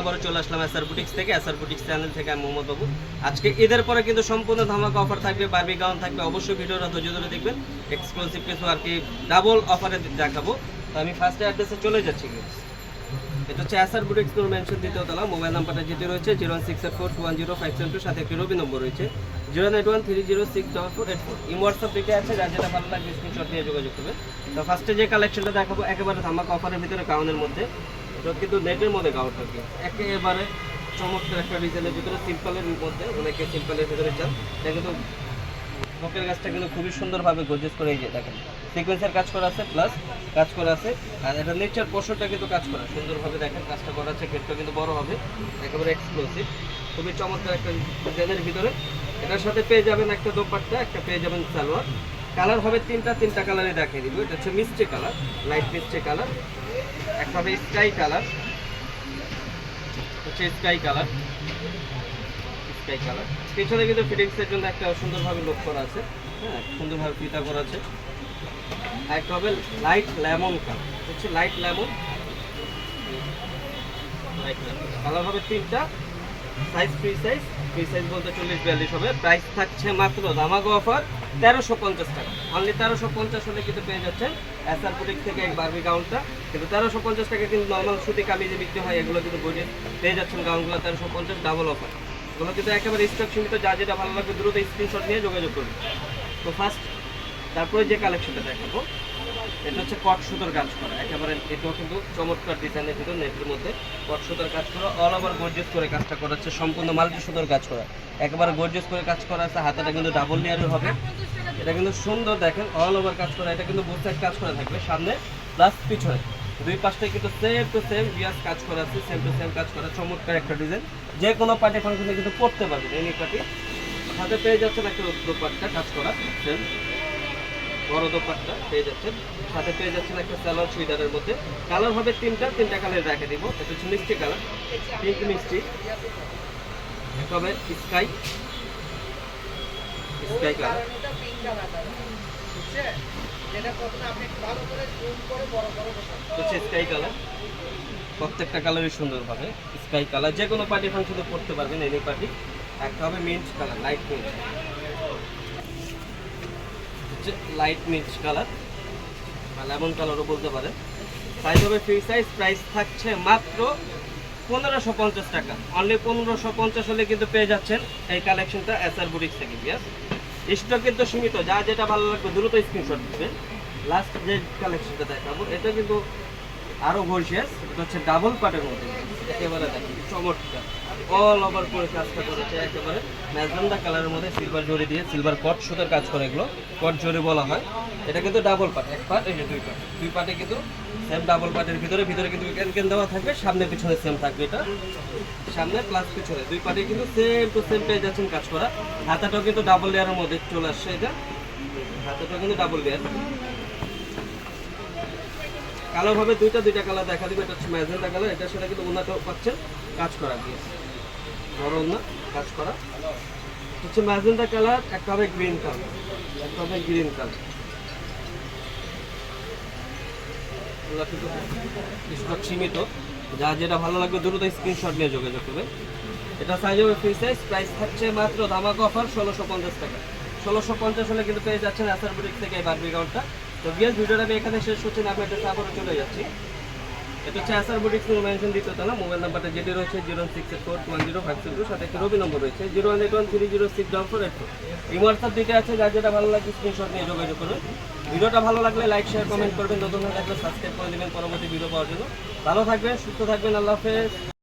আবারও চলে আসলাম এসআর বুটিক্স থেকে এসআর বুটিক্স চ্যানেল থেকে আমি মোহাম্মদ বাবু। আজকে ঈদের পরে কিন্তু সম্পূর্ণ ধামাকা অফার থাকবে গাউন থাকবে, অবশ্যই ভিডিওটা ধৈর্য ধরে দেখবেন। এক্সক্লুসিভ কিছু আর কি ডাবল অফারে দেখাবো। তো আমি ফার্স্ট অ্যাড্রেসে চলে যাচ্ছি এটা হচ্ছে এসআর বুটিক্স কোনো মেনশন মোবাইল নাম্বারটা যেটি রয়েছে zero one six four two one zero five seven two সাথে একটি রবি নম্বর রয়েছে। Zero eight one three zero six double four eight four ইম হোয়াটসঅ্যাপ আছে, যার যেটা ভালো লাগবে স্ক্রিনশট নিয়ে যোগাযোগ করবে তো ফার্স্টে যে কালেকশনটা দেখাবো, একেবারে ধামাকা অফারের ভিতরে গাউনের মধ্যে। কিন্তু নেটের মধ্যে গাউনটা কি একেবারে চমৎকার একটা ডিজাইনের ভিতরে সিম্পলের মধ্যে অনেকে সিম্পলের ভিতরে চান। এটা কিন্তু বকের গাছটা কিন্তু খুবই সুন্দরভাবে গর্জেস করে এই দেখেন সিকোয়েন্সের কাজ করা আছে প্লাস কাজ করা আছে। আর এটা নেচার পোর্শনটা কিন্তু কাজ করা, সুন্দরভাবে দেখেন কাজটা করা আছে গেটটা কিন্তু বড় হবে, একেবারে এক্সক্লুসিভ খুবই চমৎকার একটা ডিজাইনের ভিতরে। এটার সাথে পেয়ে যাবেন একটা দোপাট্টা, একটা পেয়ে যাবেন সালোয়ার। কালার হবে তিনটা তিনটা কালারে দেখিয়ে দিব। এটা হচ্ছে মিষ্টি কালার লাইট মিষ্টি কালার। একটা হবে স্কাই কালার। হচ্ছে স্কাই কালার। Sky colour. পেছনে কিন্তু ফিটিংসের জন্য একটা সুন্দরভাবে লোক করা আছে। হ্যাঁ সুন্দরভাবে ফিতা করা আছে। একটা হবে লাইট লেমন কালার হচ্ছে লাইট লেমন কালার হবে তিনটা। Size free size free size বলতে চল্লিশ, বিয়াল্লিশ হবে। প্রাইস থাকছে মাত্র দামাগো অফার তেরোশো পঞ্চাশ টাকা। অনলি তেরোশো পঞ্চাশ হলে কিন্তু পেয়ে যাচ্ছেন এসআর বুটিক থেকে এক বারবি গাউনটা কিন্তু তেরোশো পঞ্চাশ টাকা কিন্তু নর্মাল সুতি কামিজে বিক্রি হয়, এগুলো কিন্তু বুঝে পেয়ে যাচ্ছেন গাউনগুলো তেরোশো পঞ্চাশ ডাবল অফার এগুলো কিন্তু একেবারে স্টক সীমিত, যা যেটা ভালো লাগবে দ্রুত স্ক্রিনশট নিয়ে যোগাযোগ করুন। তো ফার্স্ট তারপরে যে কালেকশনটা দেখাবো, এটা হচ্ছে কট সুতোর কাজ করা। একেবারে এটাও কিন্তু চমৎকার ডিজাইনের ভিতর নেটের মধ্যে কট সুতোর কাজ করা। অল ওভার গর্জিয়াস করে কাজটা করা হচ্ছে সম্পূর্ণ মাল্টি সুতোর কাজ করা। একেবারে গর্জিয়াস করে কাজ করা আছে, হাতাটা কিন্তু ডাবল লেয়ারের হবে। এটা কিন্তু সুন্দর দেখেন অল ওভার কাজ করা, এটা কিন্তু বোথ কাজ করা থাকবে, সামনে প্লাস পিছনে। দুই পাশটায় কিন্তু সেম টু সেম বিয়াস কাজ করা আছে সেম টু সেম কাজ করা, চমৎকার একটা ডিজাইন যে কোনো পার্টি ফাংশনে কিন্তু পড়তে পারবেন এনি পার্টি হাতে পেয়ে যাচ্ছেন একটা দোপাট্টা কাজ করা সেম বড় দোপাট্টা পেয়ে যাচ্ছেন। সাথে পেয়ে যাচ্ছেন একটা স্যালোয়ার সুইদারের মধ্যে। কালার হবে তিনটা তিনটা কালার রেখে দিব। এটা হচ্ছে মিষ্টি কালার পিঙ্ক মিষ্টি। হবে স্কাই কালার হচ্ছে স্কাই কালার প্রত্যেকটা কালারই সুন্দরভাবে স্কাই কালার যে কোনো পার্টি ফাংশনে পড়তে পারবেন এনি পার্টি একটা হবে মিন্ট কালার লাইট মিন্ট হচ্ছে লাইট মিন্ট কালার বা লেমন কালারও বলতে পারে সাইজ হবে ফ্রি সাইজ প্রাইস থাকছে মাত্র পনেরোশো পঞ্চাশ টাকা। অনলি পনেরোশো পঞ্চাশ হলে কিন্তু পেয়ে যাচ্ছেন এই কালেকশনটা এস আর বুটিক্স থেকে বিয়াস স্টক কিন্তু সীমিত, যা যেটা ভালো লাগবে দ্রুত স্ক্রিনশট দিবেন লাস্ট যে কালেকশনটা দেখাবো, এটা কিন্তু আরও গর্জিয়াস এটা হচ্ছে ডাবল পার্টের মধ্যে একেবারে দেখেন চমৎকার। অল ওভার করে কাজটা করেছে, একেবারে ম্যাজেন্ডা কালারের মধ্যে সিলভার জরি দিয়ে সিলভার কট সুতার কাজ করে এগুলো। কট জরি বলা হয়। এটা কিন্তু ডাবল পার্ট এক পার্ট এই যে দুই পার্ট দুই পার্টে কিন্তু সেম ডাবল পার্টের ভিতরে ভিতরে কিন্তু ক্যান দেওয়া থাকবে, সামনে পিছনে সেম থাকবে এটা। সামনে প্লাস পিছনে, দুই পার্টে কিন্তু সেম টু সেম পেয়ে যাচ্ছেন কাজ করা। হাতাটাও কিন্তু ডাবল লেয়ারের মধ্যে চলে আসছে এটা। হাতাটাও কিন্তু ডাবল লেয়ার কালার হবে দুইটা দুইটা কালার দেখা দিবে, এটা হচ্ছে ম্যাজেন্টা কালার এটার সাথে কিন্তু ওনাটাও পাচ্ছেন কাজ করা। দিয়ে বড় ওনা কাজ করা। হচ্ছে ম্যাজেন্টা কালার একটা হবে গ্রিন কালার একটা হবে গ্রিন কালার স্টক সীমিত। যা যেটা ভালো লাগবে দ্রুত স্ক্রিনশট নিয়ে যোগাযোগ করবে এটা সাইজ হবে ফ্রি সাইজ প্রাইস থাকছে মাত্র ধামাক অফার ষোলোশো পঞ্চাশ টাকা। ষোলোশো পঞ্চাশ হলে কিন্তু পেয়ে যাচ্ছেন আসার বুটিক থেকে এই বারবি কাউন্টটা তো বিয়াস ভিডিওটা আমি এখানে শেষ করছি না, আমি একটা আবারও চলে যাচ্ছি। এটা হচ্ছে আসার বুটিক্স মেনশন দ্বিতীয়তলা মোবাইল নাম্বারটা যেটি রয়েছে zero six eight four one zero five two সাথে একটি রবি নম্বর রয়েছে zero one eight one three zero six double four eight four এই হোয়াটসঅ্যাপ দিকে আছে যার যেটা ভালো লাগে স্ক্রিনশট নিয়ে যোগাযোগ করুন ভিডিওটা ভালো লাগলে লাইক শেয়ার কমেন্ট করবেন। নতুন হয়ে থাকলে সাবস্ক্রাইব করে দেবেন। পরবর্তী ভিডিও পাওয়ার জন্য। ভালো থাকবেন, সুস্থ থাকবেন। আল্লাহ হাফেজ।